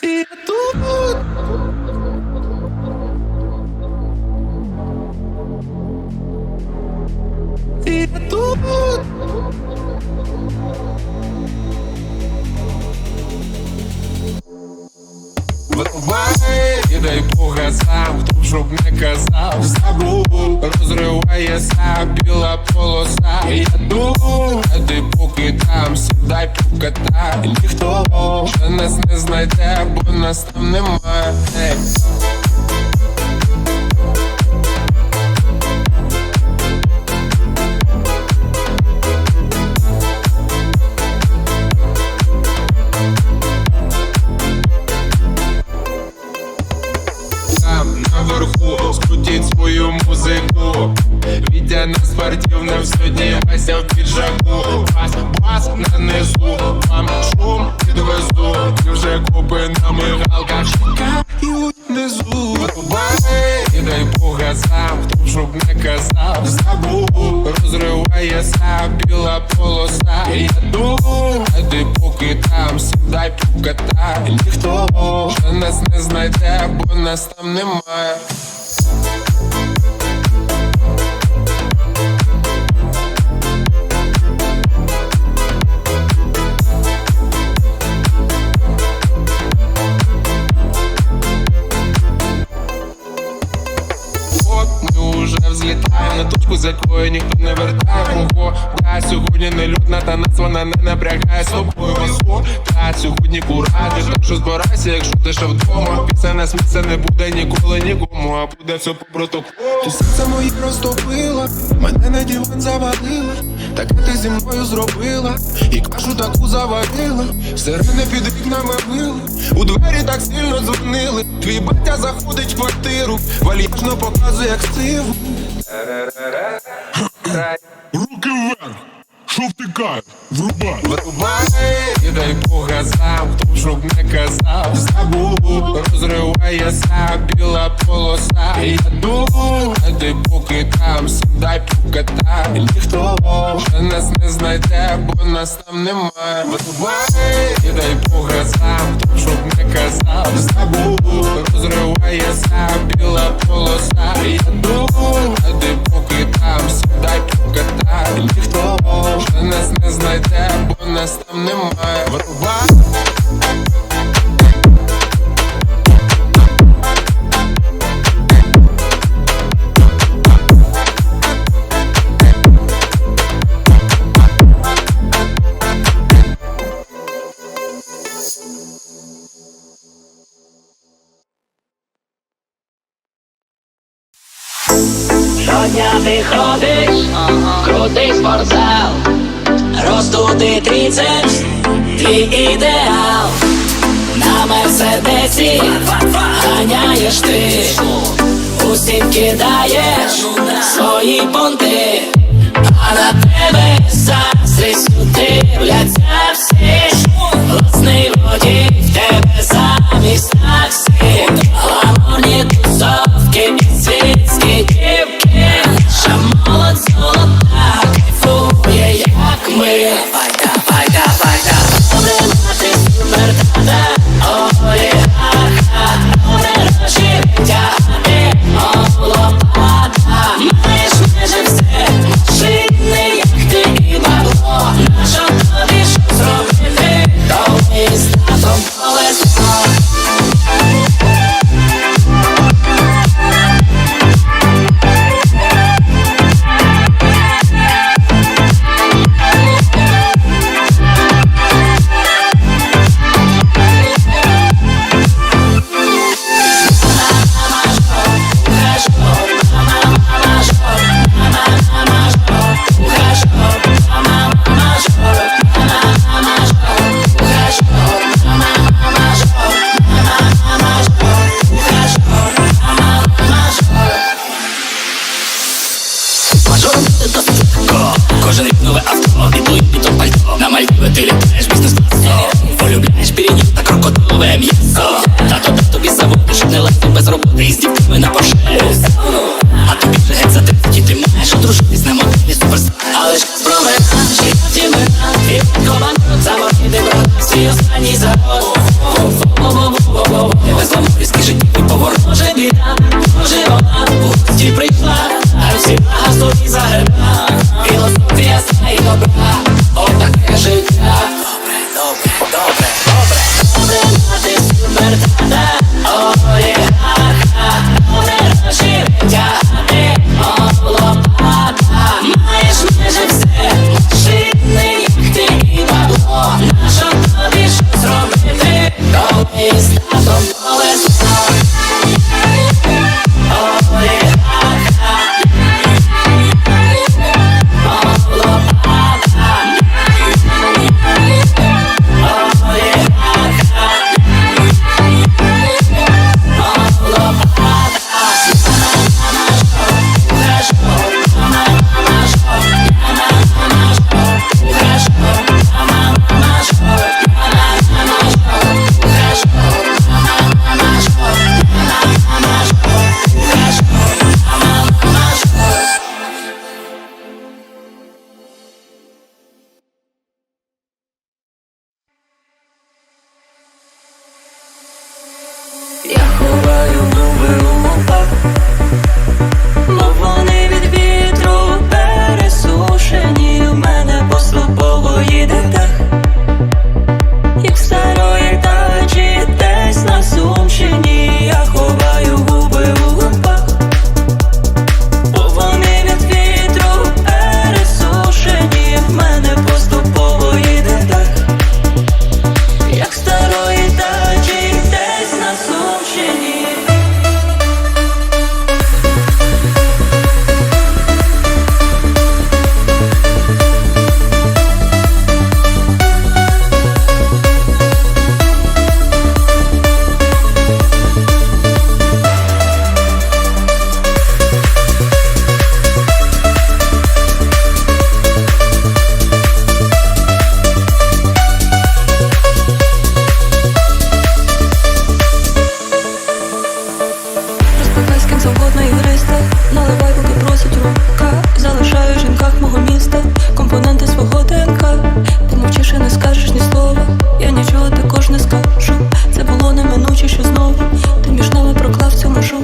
І Бога сам, хто щоб не казав, забув, розривається біла полоса. Я думаю, а поки там, сідай покатай. Ніхто вже нас не знайде, бо нас там немає. Сьогодні в піджаку Бас, бас на низу Вам шум підвезу. І вже купи на мигалках Чекають внизу і дай Бога сам Хто щоб не казав Забув, розривається біла полоса. Я думаю, поки там Сідай покатай. Ніхто вже нас не знайде, бо нас там немає з якої ніхто не вертає. Ого, та сьогодні не людна, та нас вона не напрягає. З тобою Та сьогодні кураді, так що збирайся, якщо ти ще вдома. Після нас місця не буде ніколи нікому, а буде все по протоколу. Ти серце моє розтопила, мене на диван завалила Таке ти зі мною зробила, і кажу таку завалила Сирени під вікнами били, у двері так сильно дзвонили. Твій батя заходить в квартиру, вальяжно показує як сиву Руки вверх! Що втикає? Врубай! Вирубай, і дай Бога сам, хто б щоб не казав Забув, розривається біла полоса я думаю, ти поки там, сідай покатай Ніхто вже нас не знайде, бо нас там немає Вирубай, і дай Бога сам, хто б щоб не казав Забув, розривається біла полоса я думаю, ти поки там, сідай покатай Ніхто вже нас не знайде, бо нас там немає. Вирубай як Ой, ти літаєш бізнес класом Полюбляєш перед та крокодилове м'ясо Тато та тобі заводиш, не легко без роботи І з дівками на порше А тобі вже геть за 30 і ти маєш одружитись на модельні суперстар Але ж промена, життя тімена Ти команду заморди брат Свій останній завод Во-во-во-во-во-во Без ламурівських життів і поворот Може біда always stop. ким завгодно і Наливай, поки просить рука. Залишаю в жінках мого міста Компоненти свого ДНК. Помовчиш і не скажеш ні слова. Я нічого також не скажу. Це було неминуче, що знову Ти між нами проклав цю межу.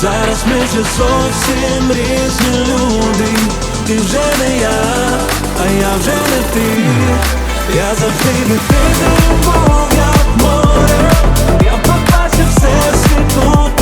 Зараз ми вже зовсім різні люди. Ти вже не я, а я вже не ти. Я завжди не ти любов, як море. Я побачив все світу.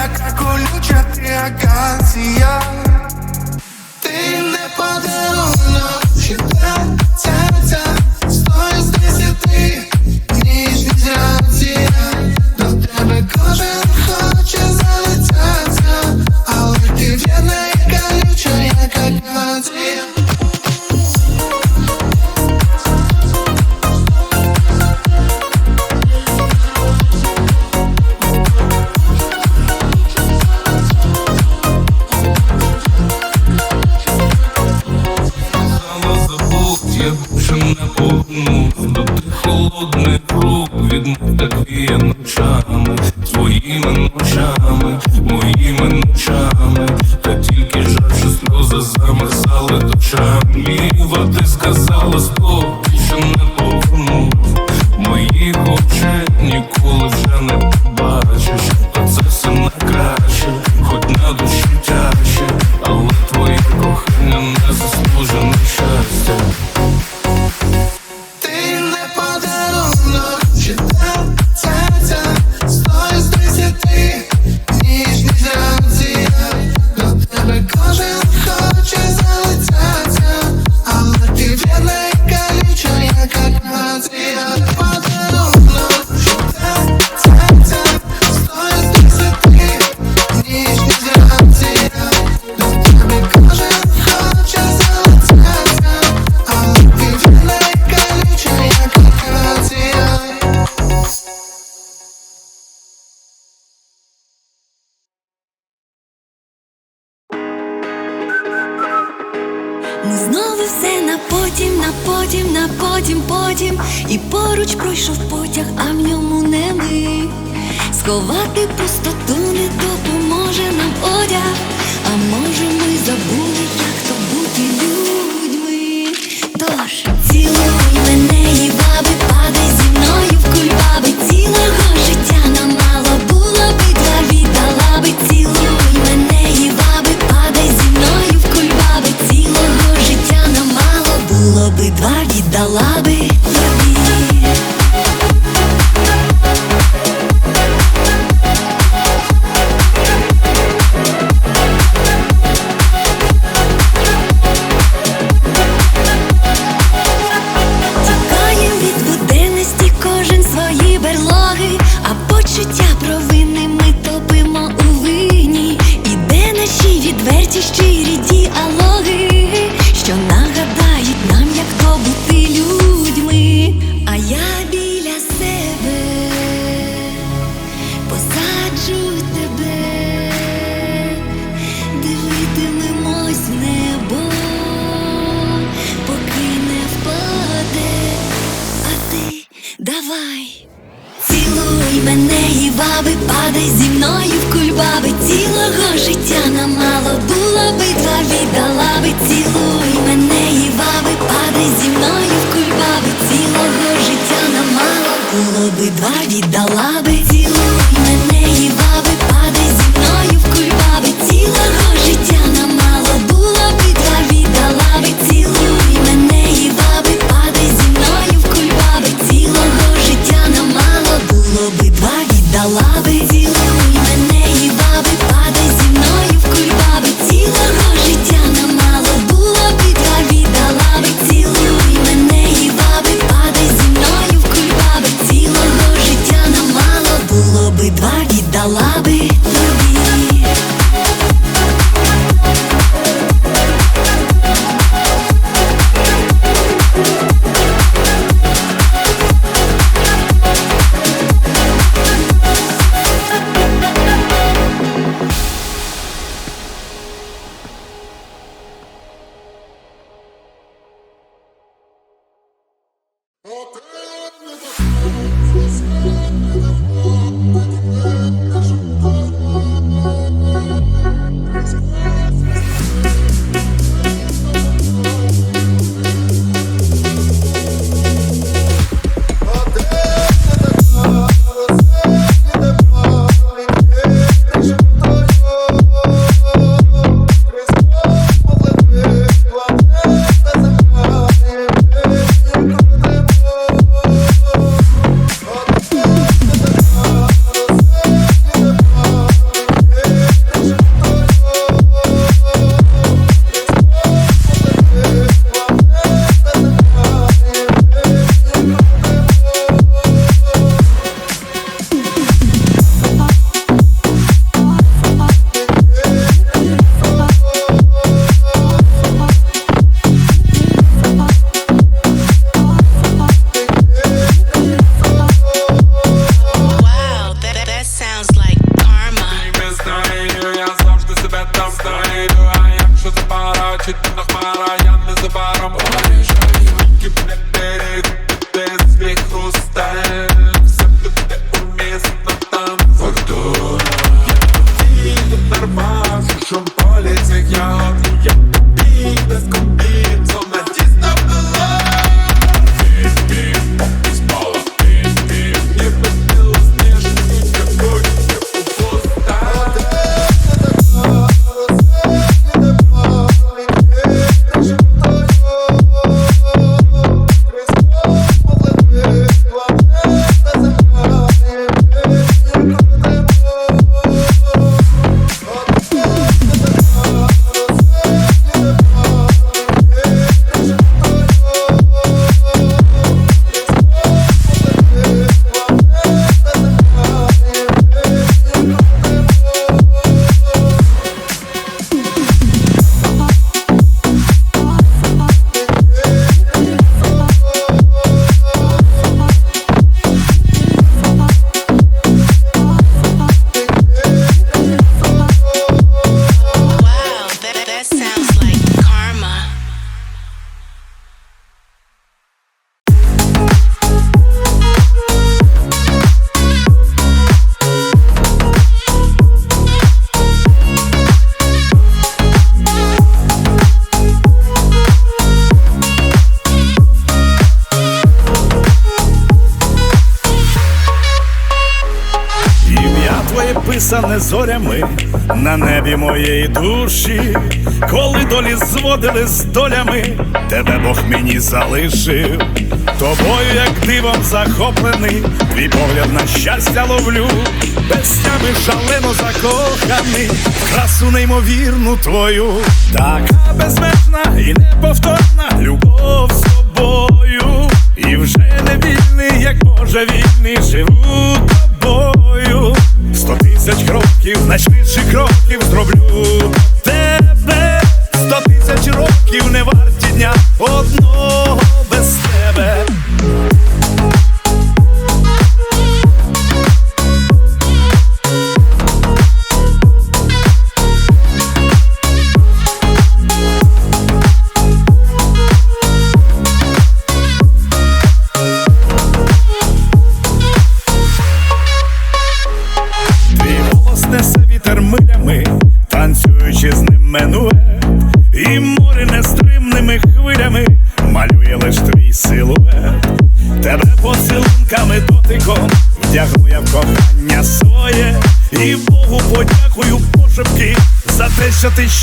як колюча ти акація ти не подарунок життя такими ночами, своїми ночами, моїми ночами, та тільки жаль, сльози замерзали дочами, а сказала стоп, що не Поруч пройшов потяг, а в ньому не ми сховати пустоту. Бабі дала би тіло, мене їла би падай зі мною в кульбаби. Тіло зорями на небі моєї душі, коли долі зводили з долями, тебе Бог мені залишив. Тобою, як дивом захоплений, твій погляд на щастя ловлю, песнями шалено закоханий, в красу неймовірну твою, така безмежна і неповторна любов з тобою, і вже не вільний, як Боже вільний, живу тобою. Тисяч кроків, найшвидших кроків зроблю тебе. Сто тисяч років не варті дня одного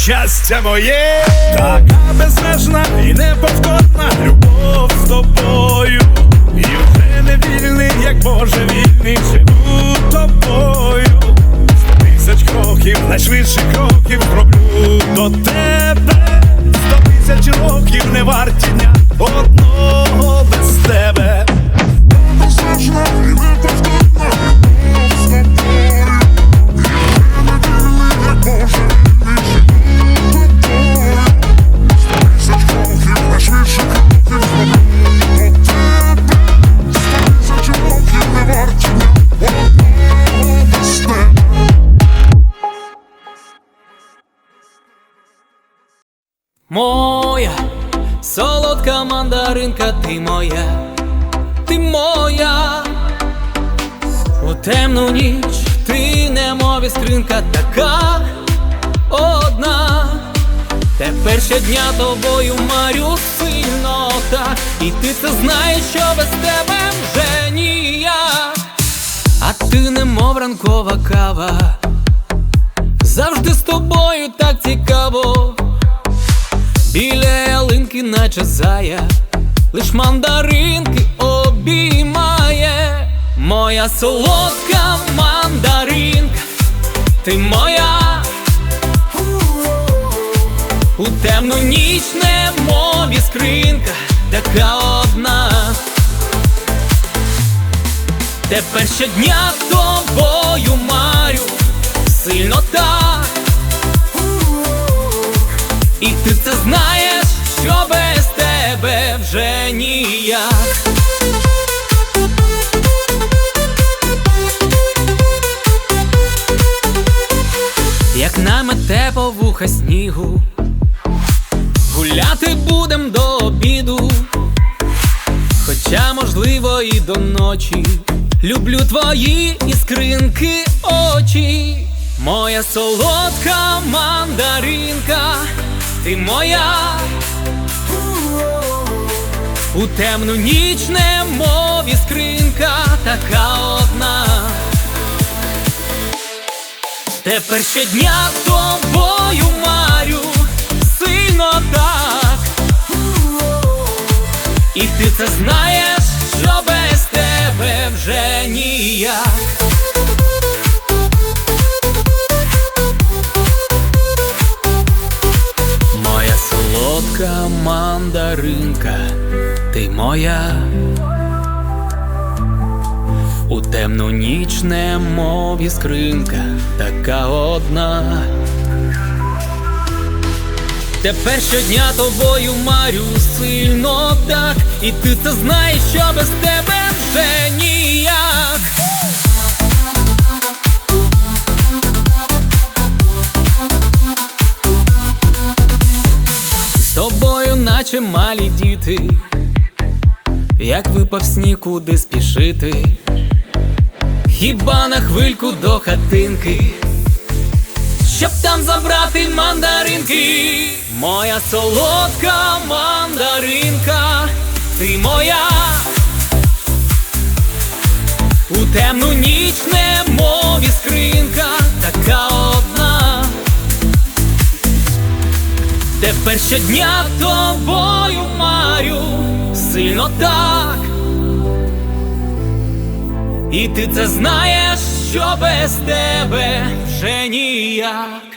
щастя моє, така безмежна і неповторна солодка ти моя, ти моя, у темну ніч ти немов іскринка така одна. Тепер щодня тобою марю сильно так, і ти це знаєш, що без тебе вже ніяк. А ти немов ранкова кава, завжди з тобою так цікаво. Біля ялинки, наче зая, лиш мандаринки обіймає. Моя солодка мандаринка, ти моя. У темну ніч немов іскринка, така одна. Тепер щодня тобою марю, сильно так. І ти це знаєш, ніяк. Як намете по вуха снігу, гуляти будем до обіду, хоча, можливо, і до ночі. Люблю твої іскринки очі, моя солодка мандаринка, ти моя. У темну ніч немов іскринка, така одна. Тепер щодня тобою марю, сильно так. І ти це знаєш, що без тебе вже ніяк. Моя солодка мандаринка, ти моя. У темну ніч немов іскринка, така одна. Тепер щодня тобою марю сильно так, і ти це знаєш, що без тебе вже ніяк. З тобою, наче малі діти, як випав снікуди спішити, хіба на хвильку до хатинки, щоб там забрати мандаринки, моя солодка мандаринка, ти моя, у темну ніч немов скринка така одна, тепер щодня тобою марю сильно так. І ти це знаєш, що без тебе вже ніяк.